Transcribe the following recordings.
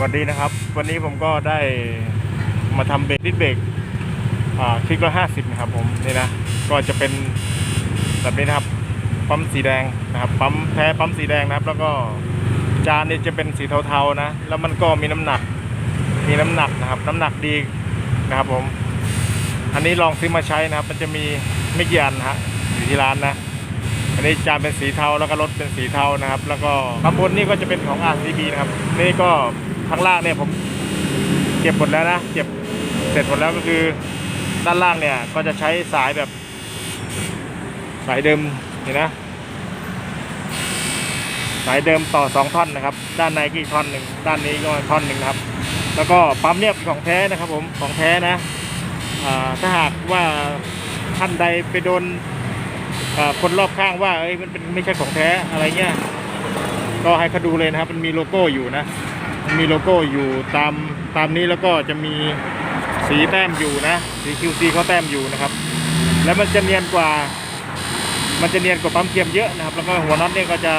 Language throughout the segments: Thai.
สวัสดีนะครับ วันนี้ผมก็ได้มาทำเบรกดิสเบรกคลิกละห้าสิบนะครับผมนี่นะก็จะเป็นแบบนี้นะครับปั๊มสีแดงนะครับปั๊มแท้ปั๊มสีแดงนะครับ แล้วก็จานนี่จะเป็นสีเทาๆนะ แล้วมันก็มีน้ำหนัก มีน้ำหนักนะครับ น้ำหนักดีนะครับผม อันนี้ลองซื้อมาใช้นะครับ มันจะมีไม่กี่อันนะฮะอยู่ที่ร้านนะ อันนี้จานเป็นสีเทาแล้วก็รถเป็นสีเทานะครับ แล้วก็ข้างบนนี่ก็จะเป็นของ RCB นะครับ นี่ก็ ข้างล่างเนี่ยผมเก็บหมดแล้วนะเก็บเสร็จหมดแล้วก็คือด้านล่างเนี่ยก็จะใช้สายแบบสายเดิมนี่นะสายเดิมต่อสองท่อนนะครับ ด้านในก็อีกท่อนหนึ่งด้านนี้ก็ท่อนหนึ่งนะครับ แล้วก็ปั๊มเนี่ยของแท้นะครับผมของแท้นะถ้าหากว่าท่านใดไปโดนคนรอบข้างว่าเอ้ยมันเป็นไม่ใช่ของแท้อะไรเงี้ยก็ให้เขาดูเลยนะครับ มันมีโลโก้อยู่นะ มีโลโก้อยู่ตามตามนี้แล้วก็จะมีสีแต้มอยู่นะสี QC เขาแต้มอยู่นะครับ แล้วมันจะเนียนกว่า มันจะเนียนกว่าปั๊มเทียมเยอะนะครับ แล้วก็หัวน็อตเนี่ยก็จะ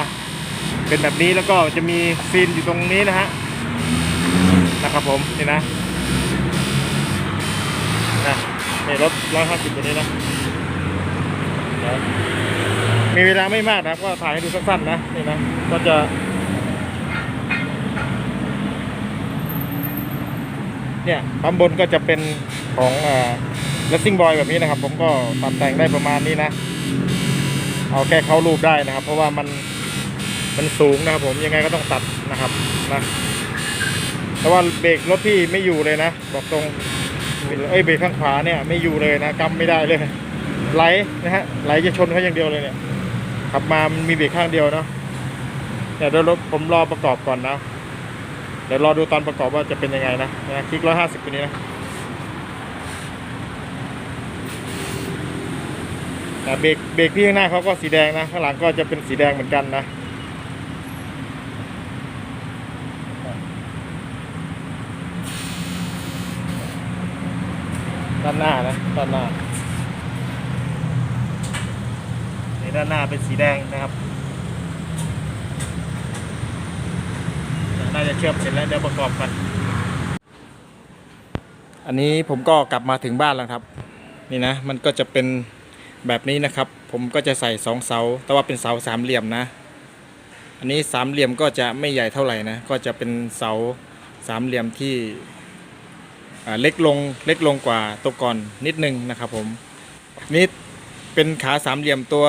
เป็นแบบนี้แล้วก็จะมีซีนอยู่ตรงนี้นะฮะนะครับผมนี่นะนะนี่รถร้อยห้าสิบตัวนี้นะมีเวลาไม่มากนะครับก็ถ่ายให้ดูสั้นๆนะนี่นะก็จะ เนี่ยปั๊มบนก็จะเป็นของอ่าเลสซิ่งบอยแบบนี้นะครับ ผมก็ตัดแต่งได้ประมาณนี้นะ เอาแค่เข้ารูปได้นะครับ เพราะว่ามันมันสูงนะครับ ผมยังไงก็ต้องตัดนะครับนะแต่ว่าเบรกรถพี่ไม่อยู่เลยนะบอกตรงเอ้ยเบรกข้างขวาเนี่ยไม่อยู่เลยนะกำไม่ได้เลยไหลนะฮะไหลจะชนเขาอย่างเดียวเลยเนี่ยขับมามันมีเบรกข้างเดียวเนาะเดี๋ยวรถผมรอประกอบก่อนนะ เดี๋ยวรอดูตอนประกอบว่าจะเป็นยังไงนะนะคลิกร้อยห้าสิบตัวนี้นะแต่เบรกเบรกที่ข้างหน้าเขาก็สีแดงนะ ข้างหลังก็จะเป็นสีแดงเหมือนกันนะด้านหน้านะด้านหน้าในด้านหน้าเป็นสีแดงนะครับ น่าจะเชื่อมเสร็จแล้วเดี๋ยวประกอบกัน อันนี้ผมก็กลับมาถึงบ้านแล้วครับ นี่นะ มันก็จะเป็นแบบนี้นะครับ ผมก็จะใส่สองเสา แต่ว่าเป็นเสาสามเหลี่ยมนะ อันนี้สามเหลี่ยมก็จะไม่ใหญ่เท่าไหร่นะ ก็จะเป็นเสาสามเหลี่ยมที่เล็กลงเล็กลงกว่าตัวก่อนนิดนึงนะครับผมนี่เป็นขาสามเหลี่ยมตัว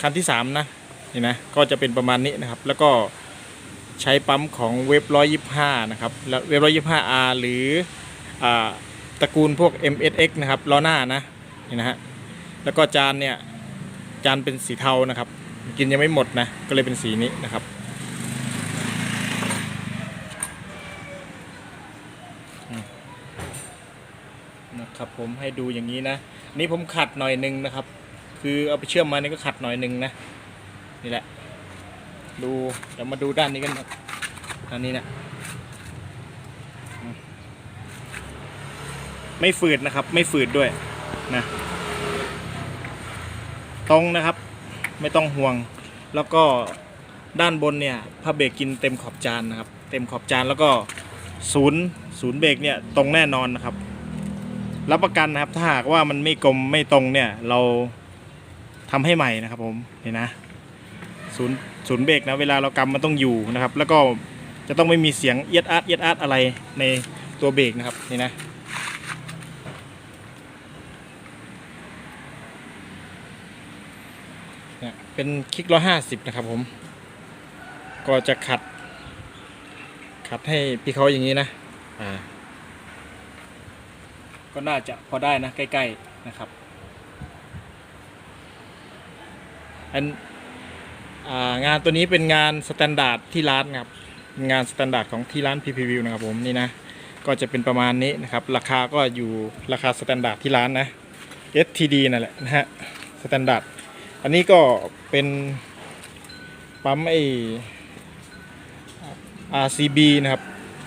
คันที่สามนะนี่นะก็จะเป็นประมาณนี้นะครับ แล้วก็ ใช้ปั๊มของเว็บร้อยยี่ห้านะครับแล้วเว็บร้อยยี่ห้า R หรืออตระกูลพวก MSX นะครับล้อหน้านะนี่นะฮะแล้วก็จานเนี่ยจานเป็นสีเทานะครับ กินยังไม่หมดนะ ก็เลยเป็นสีนี้นะครับนะครับผมให้ดูอย่างนี้นะนี่ผมขัดหน่อยหนึงนะครับ คือเอาไปเชื่อมมานี่ก็ขัดหน่อยหนึงนะนี่แหละ ดูเดี๋ยวมาดูด้านนี้กันครับด้านนี้นะไม่ฝืดนะครับ ไม่ฝืดด้วยนะตรงนะครับ ไม่ต้องห่วง แล้วก็ด้านบนเนี่ยผ้าเบรกกินเต็มขอบจานนะครับ เต็มขอบจานแล้วก็ศูนย์ศูนย์เบรกเนี่ยตรงแน่นอนนะครับ รับประกันนะครับ ถ้าหากว่ามันไม่กลมไม่ตรงเนี่ยเราทำให้ใหม่นะครับผมนี่นะศูนย์ ศูนย์เบรกนะเวลาเรากำมันต้องอยู่นะครับ แล้วก็จะต้องไม่มีเสียงเอียดอาดเอียดอาดอะไรในตัวเบรกนะครับนี่นะเป็นคลิกร้อยห้าสิบนะครับผม ก็จะขัด ขัดให้พี่เขาอย่างนี้นะ อ่า ก็น่าจะพอได้นะ ใกล้ ๆ นะครับ อัน งานตัวนี้เป็นงานสแตนดาร์ดที่ร้านครับเป็นงานสแตนดาร์ดของที่ร้าน PPV นะครับผมนี่นะก็จะเป็นประมาณนี้นะครับราคาก็อยู่ราคาสแตนดาร์ดที่ร้านนะ STD นั่นแหละนะฮะสแตนดาร์ดอันนี้ก็เป็นปั๊มไอ RCB นะครับ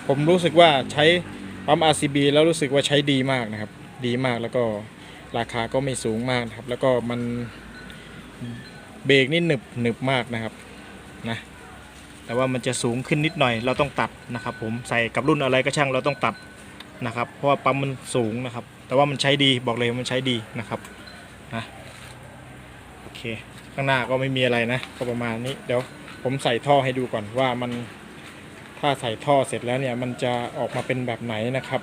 ผมรู้สึกว่าใช้ปั๊ม RCB แล้วรู้สึกว่าใช้ดีมากนะครับ ดีมากแล้วก็ราคาก็ไม่สูงมากครับ แล้วก็มัน เบรกนี่หนึบหนึบมากนะครับนะแต่ว่ามันจะสูงขึ้นนิดหน่อยเราต้องตัดนะครับ ผมใส่กับรุ่นอะไรก็ช่างเราต้องตัดนะครับ เพราะว่าปั๊มมันสูงนะครับ แต่ว่ามันใช้ดีบอกเลยมันใช้ดีนะครับนะโอเค ข้างหน้าก็ไม่มีอะไรนะ ก็ประมาณนี้เดี๋ยวผมใส่ท่อให้ดูก่อนว่ามันถ้าใส่ท่อเสร็จแล้วเนี่ยมันจะออกมาเป็นแบบไหนนะครับ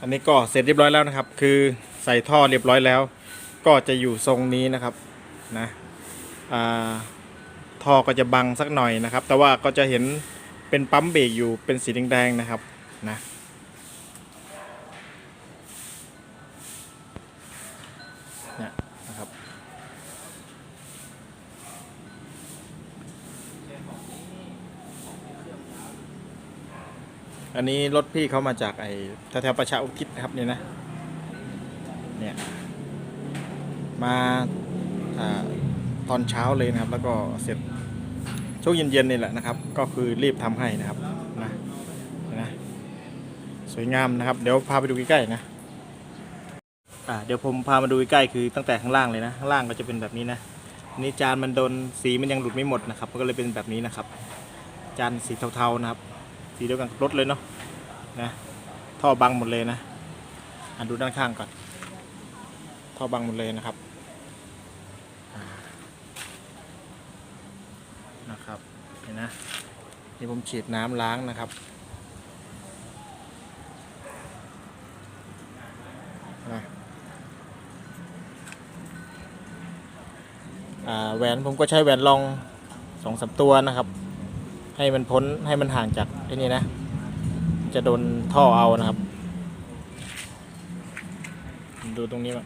อันนี้ก็เสร็จเรียบร้อยแล้วนะครับ คือใส่ท่อเรียบร้อยแล้ว ก็จะอยู่ทรงนี้นะครับนะอ่าท่อก็จะบังสักหน่อยนะครับ แต่ว่าก็จะเห็นเป็นปั๊มเบรกอยู่เป็นสีแดงๆนะครับนะเนี่ยนะครับ อันนี้รถพี่เขามาจากไอ้แถวๆประชาอุทิศครับเนี่ยนะเนี่ย มาอตอนเช้าเลยนะครับ แล้วก็เสร็จช่วงเย็นๆนี่แหละนะครับ ก็คือรีบทำให้นะครับนะนะสวยงามนะครับ เดี๋ยวพาไปดูใกล้ๆนะอ่าเดี๋ยวผมพามาดูใกล้ๆคือตั้งแต่ข้างล่างเลยนะข้างล่างก็จะเป็นแบบนี้นะนนี่จานมันโดนสีมันยังหลุดไม่หมดนะครับก็เลยเป็นแบบนี้นะครับ จานสีเทาๆนะครับ สีเดียวกันกับรถเลยเนาะนะท่อบังหมดเลยนะอะดูด้านข้างก่อน ท่อบังหมดเลยนะครับอ่า นะครับเห็นนะนี่ผมฉีดน้ำล้างนะครับ แหวนผมก็ใช้แหวนลองสองสามตัวนะครับ ให้มันพ้นให้มันห่างจากไอ้นี่นะ จะโดนท่อเอานะครับ ดูตรงนี้ว่า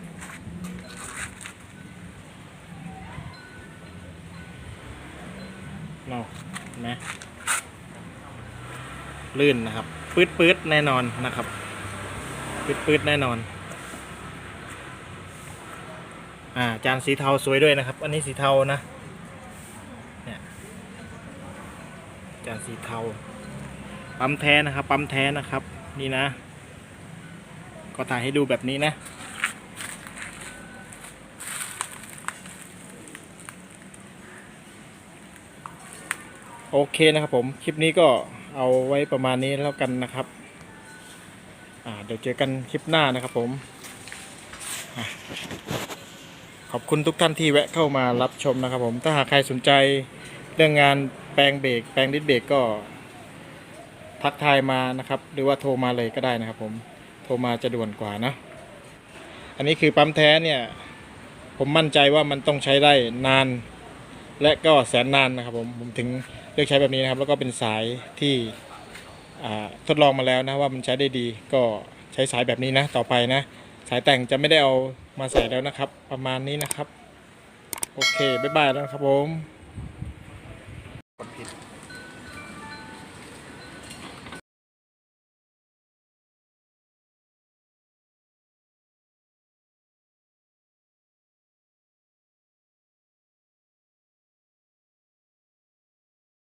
เนาะเห็นไหมลื่นนะครับปื๊ดปื๊ดแน่นอนนะครับปื๊ดปื๊ดแน่นอน อ่าจานสีเทาสวยด้วยนะครับ อันนี้สีเทานะเนี่ยจานสีเทาปั๊มแท้นะครับปั๊มแท้นะครับ นี่นะ ก็ถ่ายให้ดูแบบนี้นะ โอเคนะครับผม คลิปนี้ก็เอาไว้ประมาณนี้แล้วกันนะครับ เดี๋ยวเจอกันคลิปหน้านะครับผม ขอบคุณทุกท่านที่แวะเข้ามารับชมนะครับผม ถ้าหากใครสนใจเรื่องงานแปลงเบรกแปลงดิสเบรกก็ทักทายมานะครับ หรือว่าโทรมาเลยก็ได้นะครับผม โทรมาจะด่วนกว่านะ อันนี้คือปั๊มแท้เนี่ย ผมมั่นใจว่ามันต้องใช้ได้นาน และก็แสนนานนะครับผมผมถึงเลือกใช้แบบนี้นะครับ แล้วก็เป็นสายที่ทดลองมาแล้วนะว่ามันใช้ได้ดี ก็ใช้สายแบบนี้นะ ต่อไปนะ สายแต่งจะไม่ได้เอามาใส่แล้วนะครับ ประมาณนี้นะครับ โอเคบ๊ายบายแล้วครับผม